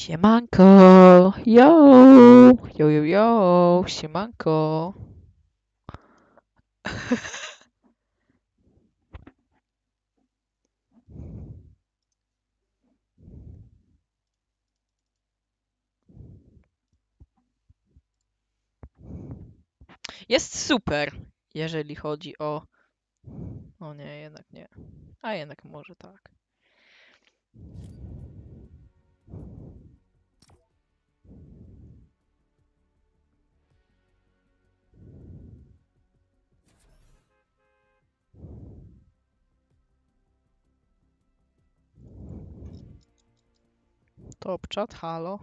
Siemanko, yo, yo, yo, yo, siemanko. Jest super, jeżeli chodzi o... O nie, jednak nie. A jednak może tak. Top chat, halo.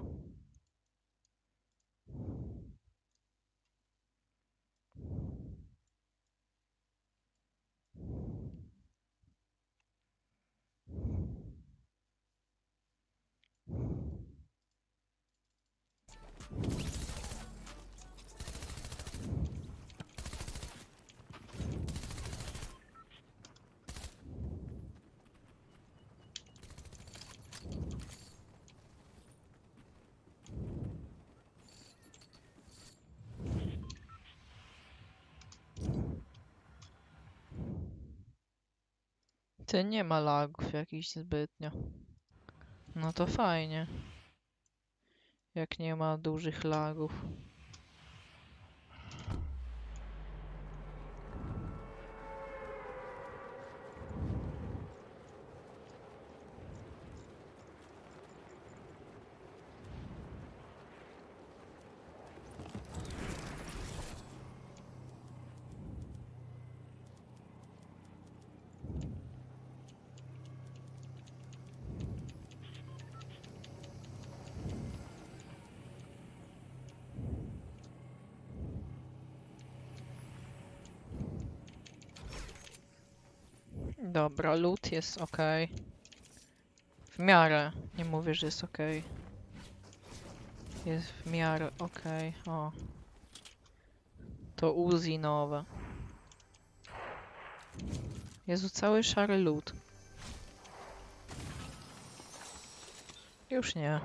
Ty nie ma lagów jakichś zbytnio. No to fajnie. Jak nie ma dużych lagów. Dobra, loot jest ok. W miarę. Nie mówię, że jest ok. Jest w miarę ok. O. To Uzi nowe. Jezu, cały szary loot. Już nie.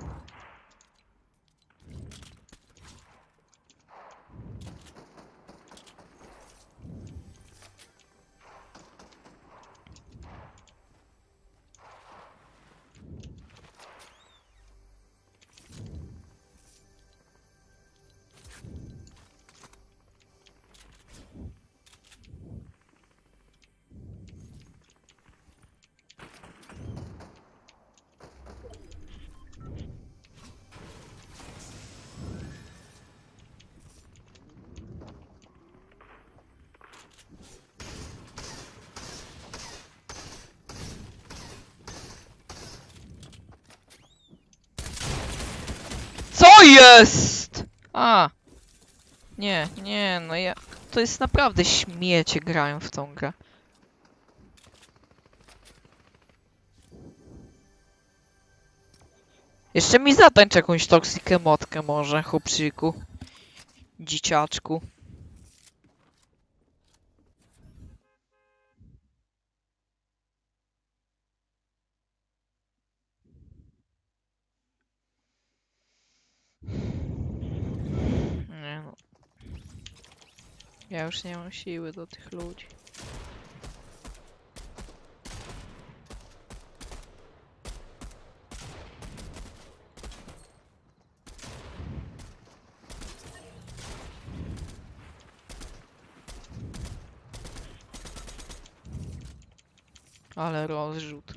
Co jest? A. Nie, nie, no ja... To jest naprawdę śmiecie grają w tą grę. Jeszcze mi zatańcz jakąś toksikę motkę może, chłopczyku. Dzieciaczku. Nie no. Ja już nie mam siły do tych ludzi. Ale rozrzut.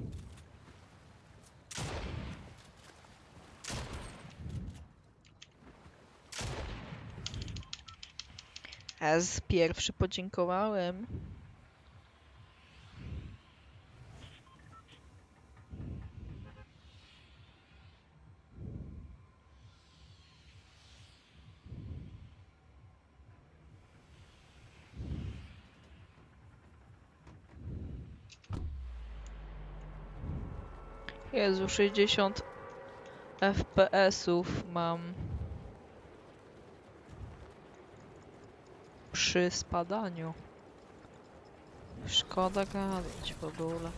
Ez pierwszy podziękowałem. Jezu, 60 FPS-ów mam przy spadaniu. Szkoda gadać w ogóle.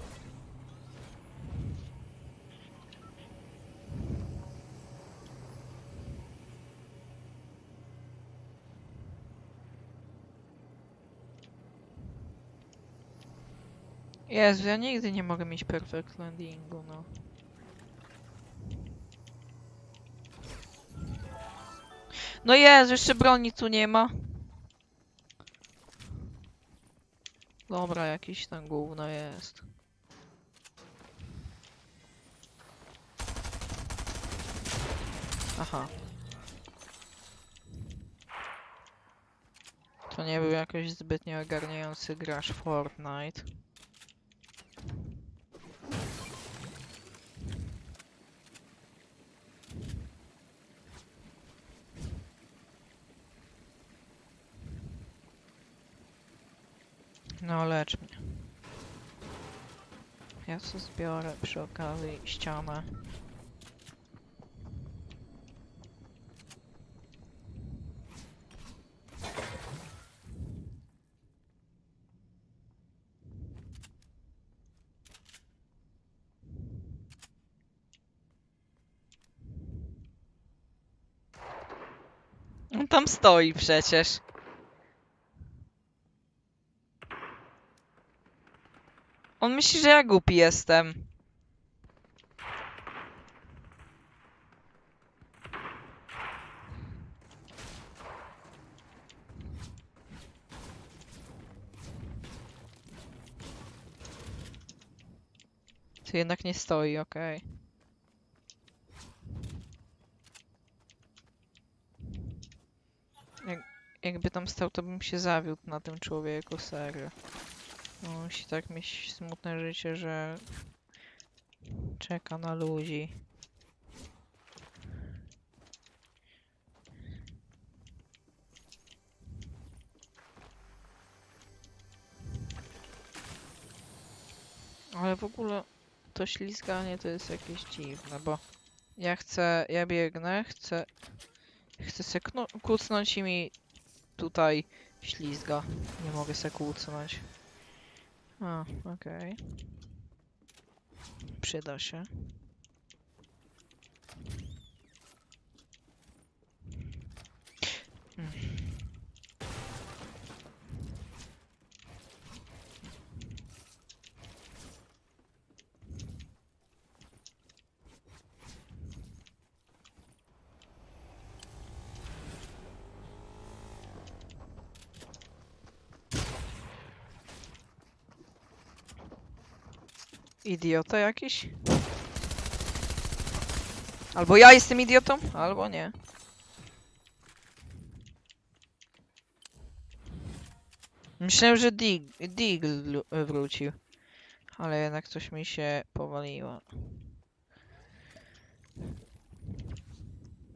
Jezu, ja nigdy nie mogę mieć perfect landingu, no. No Jezu, jeszcze broni tu nie ma. Dobra, jakiś tam gówno jest. Aha. To nie był jakoś zbytnio ogarniający gracz Fortnite. No lecz mnie. Ja co zbiorę przy okazji ścianę. On tam stoi przecież. On myśli, że ja głupi jestem. To jednak nie stoi, okej. Jak, jakby tam stał, to bym się zawiódł na tym człowieku, serio. No, Musi tak mieć smutne życie, że czeka na ludzi. Ale w ogóle to ślizganie to jest jakieś dziwne, bo ja chcę, ja biegnę, chcę, chcę se kucnąć i mi tutaj ślizga. Nie mogę se kucnąć. A, okej. Przyda się. Idiota jakiś? Albo ja jestem idiotą, albo nie. Myślałem, że Deagle wrócił. Ale jednak coś mi się powaliło.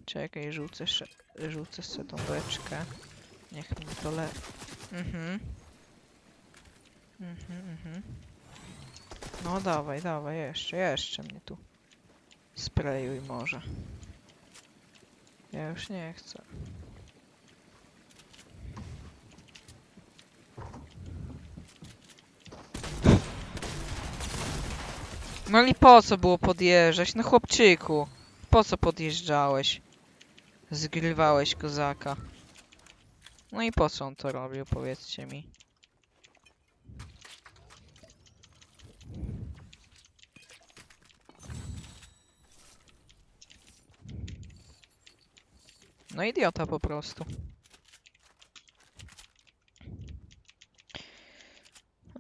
Czekaj, rzucę, rzucę sobie tą beczkę. Niech mi to le... Mhm. Mhm, mhm. No dawaj, dawaj, jeszcze, jeszcze mnie tu sprayuj może. Ja już nie chcę. No i po co było podjeżdżać? No chłopczyku, po co podjeżdżałeś? Zgrywałeś kozaka. No i po co on to robił, powiedzcie mi. No idiota po prostu.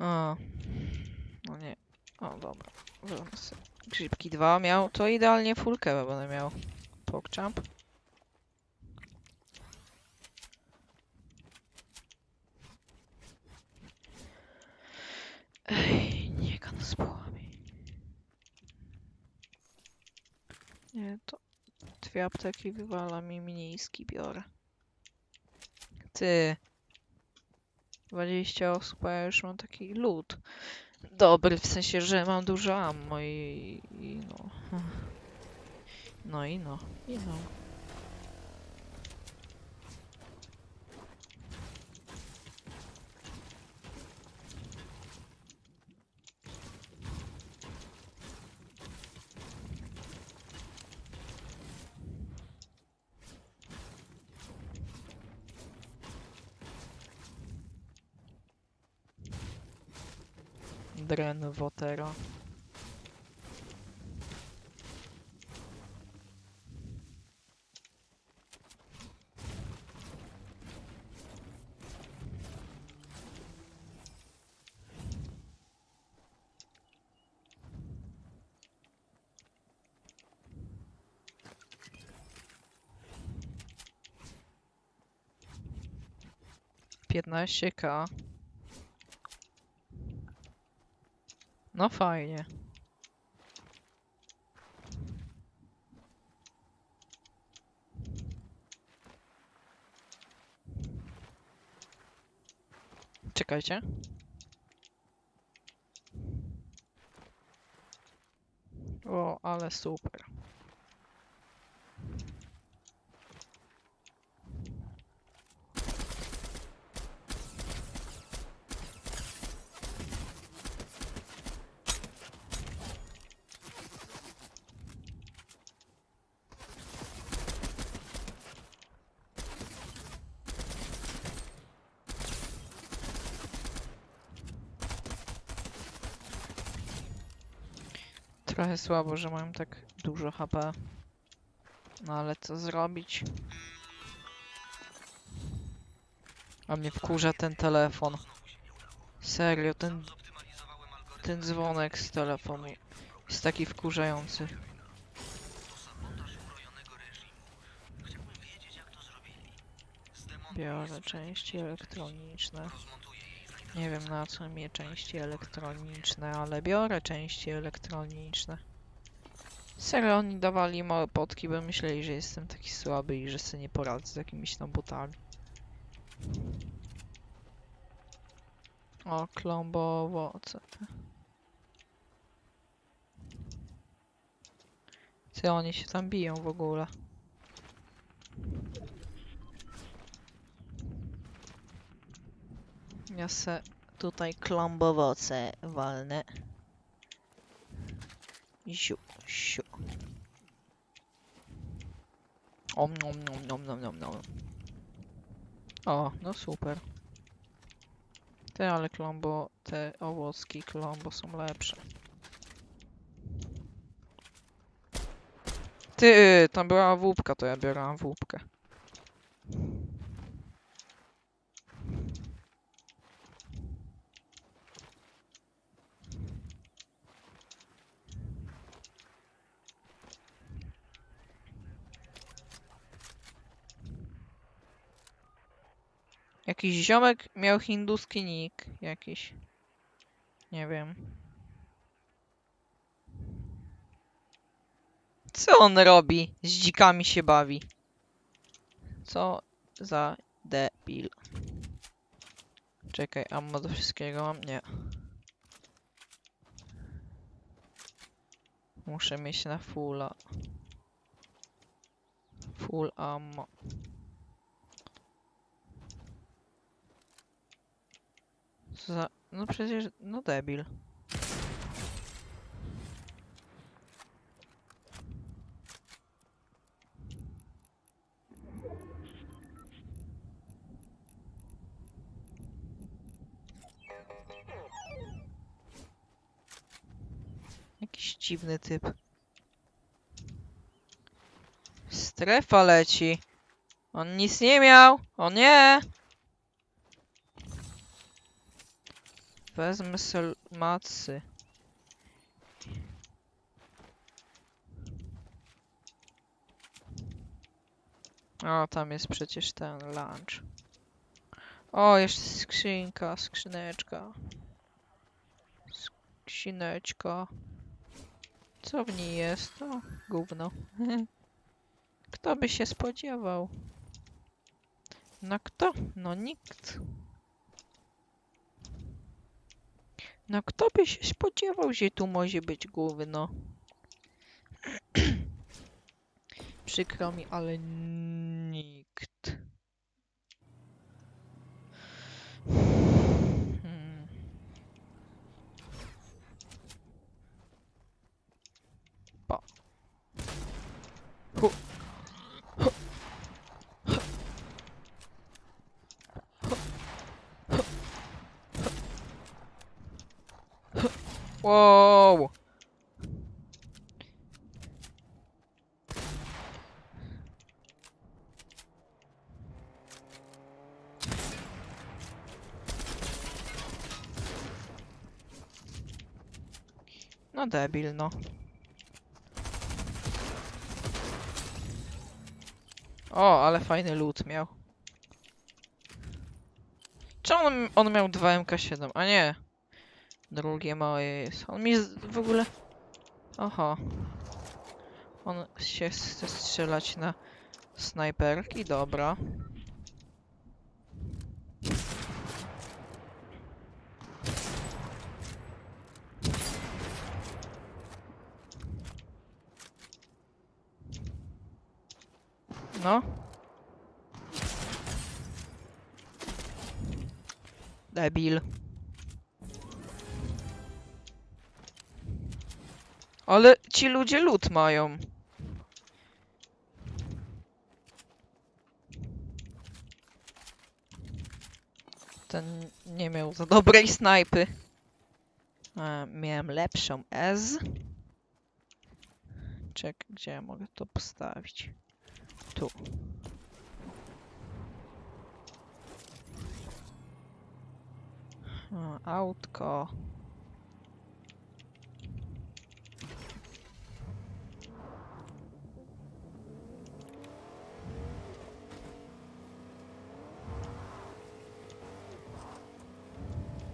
O. No nie. O, dobra. Grzybki dwa miał, to idealnie full kebab będę miał. Pogchamp. Ej, nie gan z połami. Nie, to dwie apteki wywala mi mniejski biorę. Ty. 20 osób, a ja już mam taki lód. Dobry, w sensie, że mam dużo ammo i, i no. No i no. I no. Dren Wotera. Piętnaście K. No fajnie. Czekajcie. O, ale super. Trochę słabo, że mam tak dużo HP. No ale co zrobić? A mnie wkurza ten telefon. Serio, ten, ten dzwonek z telefonu jest taki wkurzający. Biorę części elektroniczne. Nie wiem na co mnie części elektroniczne, ale biorę części elektroniczne. Serio, oni dawali małe potki, bo myśleli, że jestem taki słaby i że sobie nie poradzę z jakimiś tam botami. O, klombo owoce. Co oni się tam biją w ogóle? Ja se tutaj klombowoce walnę. Siu, siu. Om nom nom nom nom nom nom. O, no super. Te ale klombo, te owocki klombo są lepsze. Ty, tam była wódka, to ja biorę wódkę. Jakiś ziomek miał hinduski nick jakiś. Nie wiem. Co on robi? Z dzikami się bawi. Co za debil. Czekaj, ammo do wszystkiego mam? Nie. Muszę mieć na fulla. Full ammo. Co za... No przecież... No debil. Jakiś dziwny typ. Strefa leci. On nic nie miał. O nie! Wezmę sel macy. O, tam jest przecież ten lunch. O, jeszcze skrzynka, skrzyneczka. Skrzyneczka. Co w niej jest? O, gówno. Kto by się spodziewał? No kto? No nikt. No kto by się spodziewał, że tu może być gówno? Przykro mi, ale nikt. Hmm. Pa. Wow! No debil, no. O, ale fajny loot miał. Czemu on, on miał 2 MK7? A nie. Drugie moje jest. On mi w ogóle... Oho. On się chce strzelać na snajperki, dobra. No. Debil. Ale ci ludzie lód mają. Ten nie miał za dobrej snajpy. A, miałem lepszą S. Czek, gdzie ja mogę to postawić? Tu. Autko.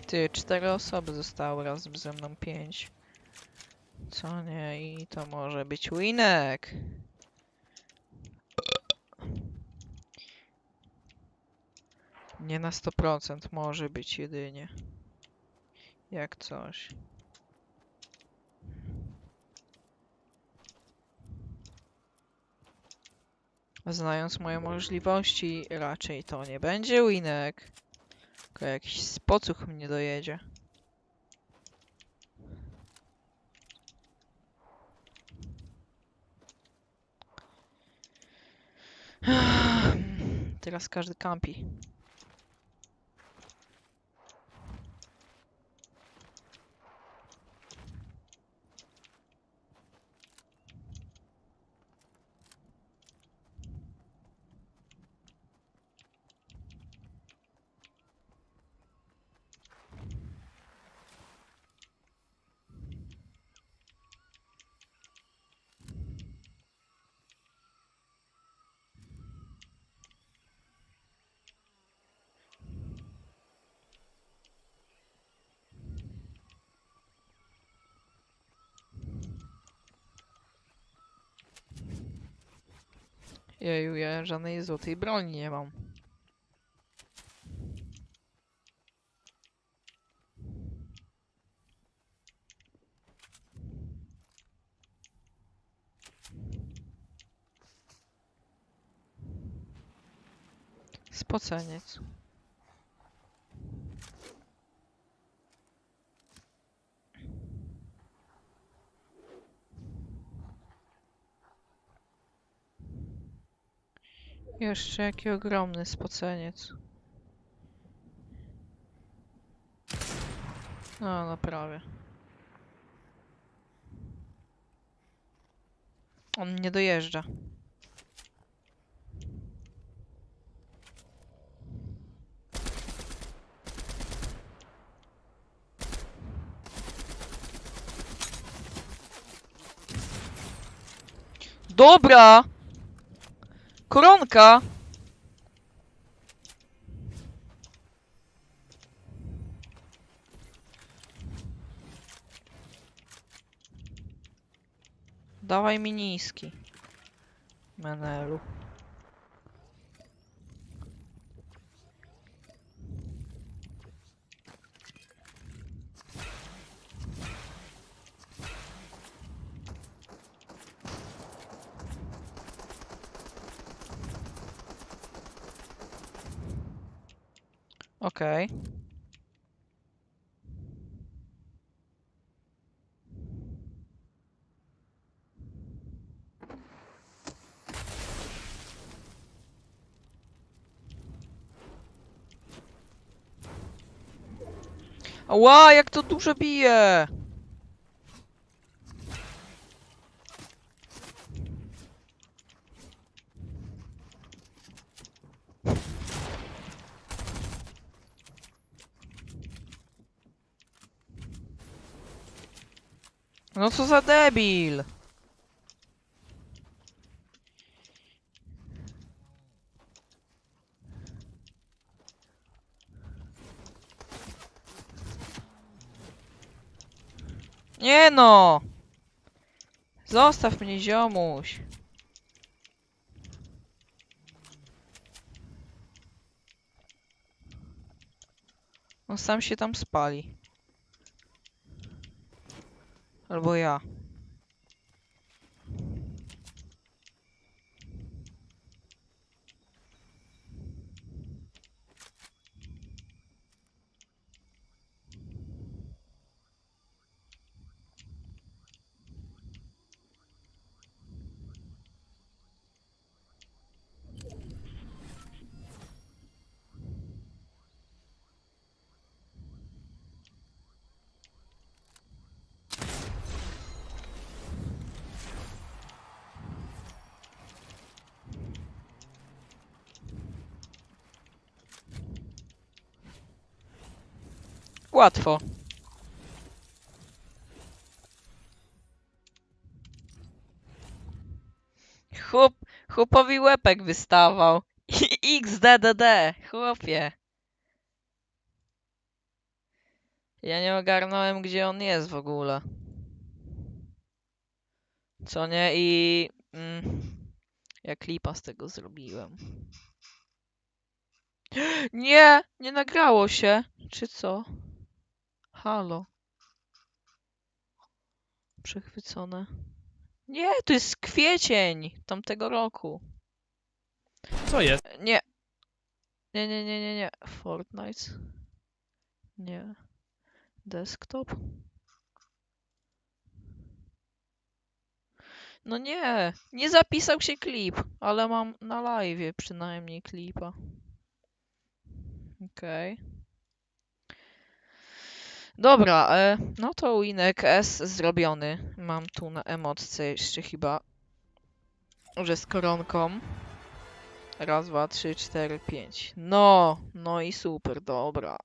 Ty, cztery osoby zostały razem ze mną pięć. Co nie? I to może być winek. Nie na 100%, może być jedynie. Jak coś. Znając moje możliwości, raczej to nie będzie winek. Tylko jakiś spocuch mnie dojedzie. Teraz każdy kampi. Jeju, ja żadnej złotej broni nie mam. Spoceniec. Jeszcze jaki ogromny spoceniec. No, no prawie. On nie dojeżdża. Dobra! Koronka! Dawaj mi niski. Menelu. Okej. Ła, jak to dużo bije! No co za debil! Nie no! Zostaw mnie, ziomuś. On sam się tam spali. Albo ja. Łatwo. Chłop, chłopowi łepek wystawał. XDDD, chłopie. Ja nie ogarnąłem, gdzie on jest w ogóle. Co nie? I... Mm, ja klipa z tego zrobiłem. Nie! Nie nagrało się! Czy co? Halo. Przechwycone. Nie, to jest kwiecień tamtego roku. Co jest? Nie. Nie, nie, nie, nie, nie. Fortnite. Nie. Desktop. No nie, nie zapisał się klip, ale mam na live przynajmniej klipa. Okej. Dobra, e, no to winek S zrobiony. Mam tu na emotce jeszcze chyba, że z koronką. Raz, dwa, trzy, cztery, pięć. No, no i super, dobra.